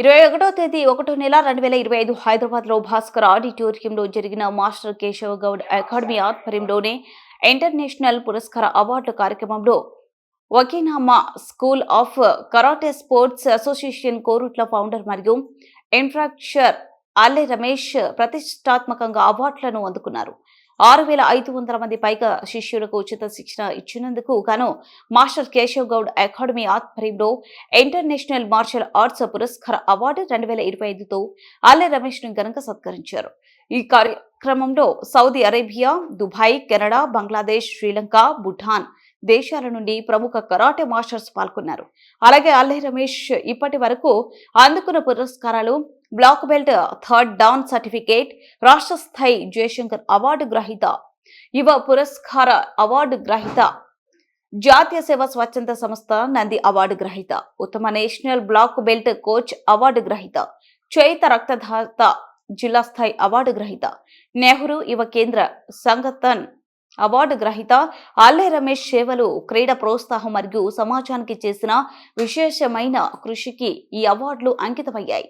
ఇరవై ఒకటో తేదీ ఒకటో నెల రెండు వేల ఇరవై ఐదు హైదరాబాద్లో భాస్కర్ ఆడిటోరియంలో జరిగిన మాస్టర్ కేశవ గౌడ్ అకాడమీ ఆధ్వర్యంలోనే ఇంటర్నేషనల్ పురస్కార అవార్డు కార్యక్రమంలో వకీనామా school of karate sports association Korutla founder మరియు ఇన్ఫ్రాక్చర్ అల్లె రమేష్ ప్రతిష్టాత్మకంగా అవార్డులను అందుకున్నారు. ఆరు వేల ఐదు వందల మంది పైగా శిష్యులకు ఉచిత శిక్షణ ఇచ్చినందుకు గాను మాస్టర్ కేశవ్ గౌడ్ అకాడమీ ఆధ్వర్యంలో ఇంటర్నేషనల్ మార్షల్ ఆర్ట్స్ పురస్కార అవార్డు రెండు వేల ఇరవై ఐదుతో అల్లె రమేష్ను ఘనంగా సత్కరించారు. ఈ కార్యక్రమంలో Saudi Arabia Dubai Canada Bangladesh Sri Lanka Bhutan దేశాల నుండి ప్రముఖ కరాటే మాస్టర్స్ పాల్గొన్నారు. అలాగే అల్లె రమేష్ ఇప్పటి వరకు అందుకున్న పురస్కారాలు black belt third dan certificate రాష్ట్ర స్థాయి జయశంకర్ అవార్డు గ్రహీత యువ పురస్కార అవార్డు గ్రహీత జాతీయ సేవ స్వచ్ఛంద సంస్థ నంది అవార్డు గ్రహీత ఉత్తమ national black belt coach award గ్రహీత చేత రక్తదాత జిల్లా స్థాయి అవార్డు గ్రహీత నెహ్రూ యువ కేంద్ర సంగతన్ అవార్డు గ్రహీత ఆల్లె రమేష్ సేవలు క్రీడ ప్రోత్సాహం మరియు సమాజానికి చేసిన విశేషమైన కృషికి ఈ అవార్డులు అంకితమయ్యాయి.